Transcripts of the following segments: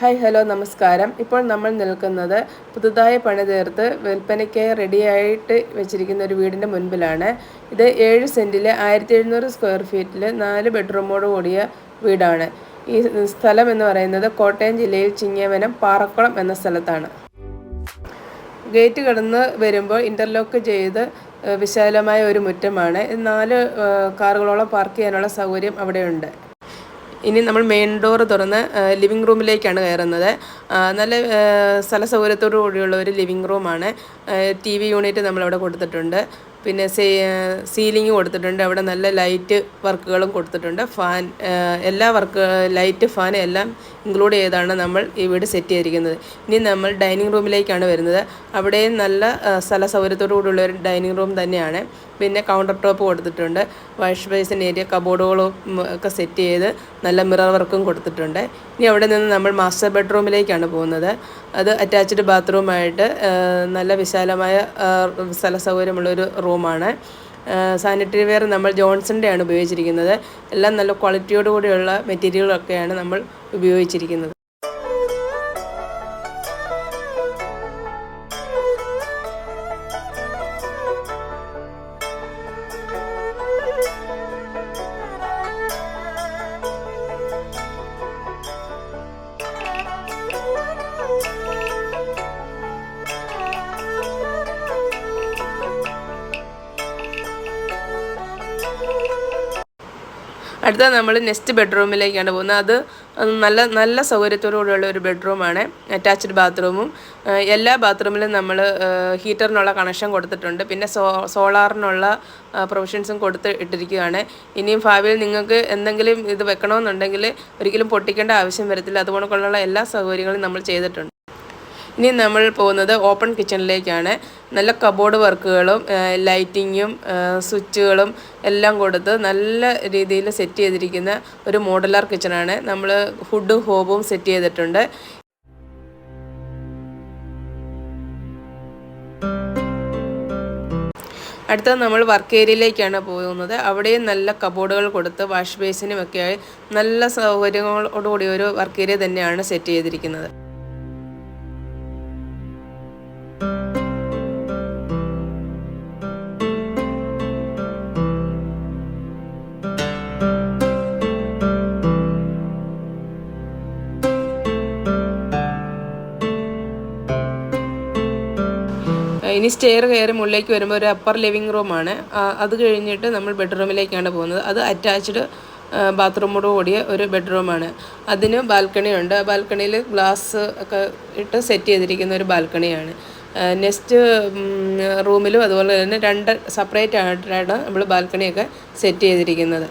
Hi hello നമസ്കാരം. ഇപ്പോൾ നമ്മൾ നിൽക്കുന്നത് പുതുതായി പണിതീർത്ത് വിൽപ്പനയ്ക്കായി റെഡിയായിട്ട് വെച്ചിരിക്കുന്ന ഒരു വീടിന്റെ മുൻപിലാണ്. ഇത് ഏഴ് സെന്റിൽ ആയിരത്തി എഴുന്നൂറ് സ്ക്വയർ ഫീറ്റിൽ നാല് ബെഡ്റൂമോട് കൂടിയ വീടാണ്. ഈ സ്ഥലം എന്ന് പറയുന്നത് കോട്ടയം ജില്ലയിൽ ചിങ്ങവനം പാറക്കുളം എന്ന സ്ഥലത്താണ്. ഗേറ്റ് കടന്ന് വരുമ്പോൾ ഇന്റർലോക്ക് ചെയ്ത് വിശാലമായ ഒരു മുറ്റമാണ്. നാല് കാറുകളോളം പാർക്ക് ചെയ്യാനുള്ള സൗകര്യം അവിടെയുണ്ട്. ഇനി നമ്മൾ മെയിൻ ഡോർ തുറന്ന് ലിവിങ് റൂമിലേക്കാണ് കയറുന്നത്. നല്ല സ്ഥല സൗകര്യത്തോടു കൂടിയുള്ള ഒരു ലിവിങ് റൂമാണ് ടി വി യൂണിറ്റ് നമ്മളവിടെ കൊടുത്തിട്ടുണ്ട്. പിന്നെ സീലിംഗ് കൊടുത്തിട്ടുണ്ട്. അവിടെ നല്ല ലൈറ്റ് വർക്കുകളും കൊടുത്തിട്ടുണ്ട്. ഫാൻ എല്ലാ വർക്ക് ലൈറ്റ് ഫാൻ എല്ലാം ഇൻക്ലൂഡ് ചെയ്താണ് നമ്മൾ ഈ വീട് സെറ്റ് ചെയ്തിരിക്കുന്നത്. ഇനി നമ്മൾ ഡൈനിങ് റൂമിലേക്കാണ് വരുന്നത്. അവിടെയും നല്ല സ്ഥല സൗകര്യത്തോടു കൂടിയുള്ള ഒരു ഡൈനിങ് റൂം തന്നെയാണ്. പിന്നെ കൗണ്ടർ ടോപ്പ് കൊടുത്തിട്ടുണ്ട്. വാഷ് ബേസിൻ ഏരിയ കബോർഡുകളും ഒക്കെ സെറ്റ് ചെയ്ത് നല്ല മിറർ വർക്കും കൊടുത്തിട്ടുണ്ട്. ഇനി അവിടെ നിന്ന് നമ്മൾ മാസ്റ്റർ ബെഡ്റൂമിലേക്കാണ് പോകുന്നത്. അത് അറ്റാച്ച്ഡ് ബാത്റൂമായിട്ട് നല്ല വിശാലമായ സ്ഥല സൗകര്യമുള്ളൊരു റൂമാണ് സാനിറ്ററി വെയർ നമ്മൾ ജോൺസണിന്റെയാണ് ഉപയോഗിച്ചിരിക്കുന്നത്. എല്ലാം നല്ല ക്വാളിറ്റിയോടുകൂടിയുള്ള മെറ്റീരിയലൊക്കെയാണ് നമ്മൾ ഉപയോഗിച്ചിരിക്കുന്നത്. അടുത്ത നമ്മൾ നെക്സ്റ്റ് ബെഡ്റൂമിലേക്കാണ് പോകുന്നത്. അത് നല്ല നല്ല സൗകര്യത്തോടുകൂടിയുള്ള ഒരു ബെഡ്റൂമാണ് അറ്റാച്ച്ഡ് ബാത്റൂമും എല്ലാ ബാത്റൂമിലും നമ്മൾ ഹീറ്ററിനുള്ള കണക്ഷൻ കൊടുത്തിട്ടുണ്ട്. പിന്നെ സോ സോളാറിനുള്ള പ്രൊവിഷൻസും കൊടുത്ത് ഇട്ടിരിക്കുകയാണ്. ഇനിയും ഭാവിയിൽ നിങ്ങൾക്ക് എന്തെങ്കിലും ഇത് വെക്കണമെന്നുണ്ടെങ്കിൽ ഒരിക്കലും പൊട്ടിക്കേണ്ട ആവശ്യം വരത്തില്ല. അതുകൊണ്ടുള്ള എല്ലാ സൗകര്യങ്ങളും നമ്മൾ ചെയ്തിട്ടുണ്ട്. ഇനി നമ്മൾ പോകുന്നത് ഓപ്പൺ കിച്ചണിലേക്കാണ് നല്ല കബോർഡ് വർക്കുകളും ലൈറ്റിങ്ങും സ്വിച്ചുകളും എല്ലാം കൊടുത്ത് നല്ല രീതിയിൽ സെറ്റ് ചെയ്തിരിക്കുന്ന ഒരു മോഡലാർ കിച്ചണാണ് നമ്മൾ ഫുഡും ഹോബും സെറ്റ് ചെയ്തിട്ടുണ്ട്. അടുത്തത് നമ്മൾ വർക്ക് ഏരിയയിലേക്കാണ് പോകുന്നത്. അവിടെയും നല്ല കബോർഡുകൾ കൊടുത്ത് വാഷ് ബേസിനുമൊക്കെയായി നല്ല സൗകര്യങ്ങളോടുകൂടി ഒരു വർക്ക് ഏരിയ തന്നെയാണ് സെറ്റ് ചെയ്തിരിക്കുന്നത്. ഇനി സ്റ്റെയർ കയറി മുകളിലേക്ക് വരുമ്പോൾ ഒരു അപ്പർ ലിവിങ് റൂമാണ് അത് കഴിഞ്ഞിട്ട് നമ്മൾ ബെഡ്റൂമിലേക്കാണ് പോകുന്നത്. അത് അറ്റാച്ച്ഡ് ബാത്റൂമോട് കൂടിയ ഒരു ബെഡ്റൂമാണ് അതിന് ബാൽക്കണി ഉണ്ട്. ബാൽക്കണിയിൽ ഗ്ലാസ് ഒക്കെ ഇട്ട് സെറ്റ് ചെയ്തിരിക്കുന്ന ഒരു ബാൽക്കണിയാണ് നെക്സ്റ്റ് റൂമിലും അതുപോലെ തന്നെ രണ്ട് സെപ്പറേറ്റ് ആയിട്ടാണ് നമ്മൾ ബാൽക്കണിയൊക്കെ സെറ്റ് ചെയ്തിരിക്കുന്നത്.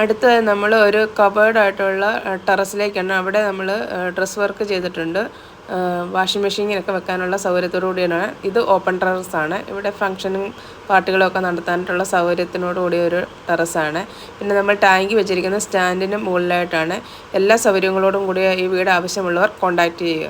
അടുത്ത നമ്മൾ ഒരു കവേർഡായിട്ടുള്ള ടെറസിലേക്കാണ് അവിടെ നമ്മൾ ഡ്രസ് വർക്ക് ചെയ്തിട്ടുണ്ട്. വാഷിംഗ് മെഷീനിലൊക്കെ വെക്കാനുള്ള സൗകര്യത്തോടു കൂടിയാണ്. ഇത് ഓപ്പൺ ടെറസാണ് ഇവിടെ ഫംഗ്ഷനും പാർട്ടികളൊക്കെ നടത്താനായിട്ടുള്ള സൗകര്യത്തിനോട് കൂടിയ ഒരു ടെറസാണ് പിന്നെ നമ്മൾ ടാങ്കി വെച്ചിരിക്കുന്ന സ്റ്റാൻഡിന് മുകളിലായിട്ടാണ് എല്ലാ സൗകര്യങ്ങളോടും കൂടിയ ഈ വീട് ആവശ്യമുള്ളവർ കോൺടാക്റ്റ് ചെയ്യുക.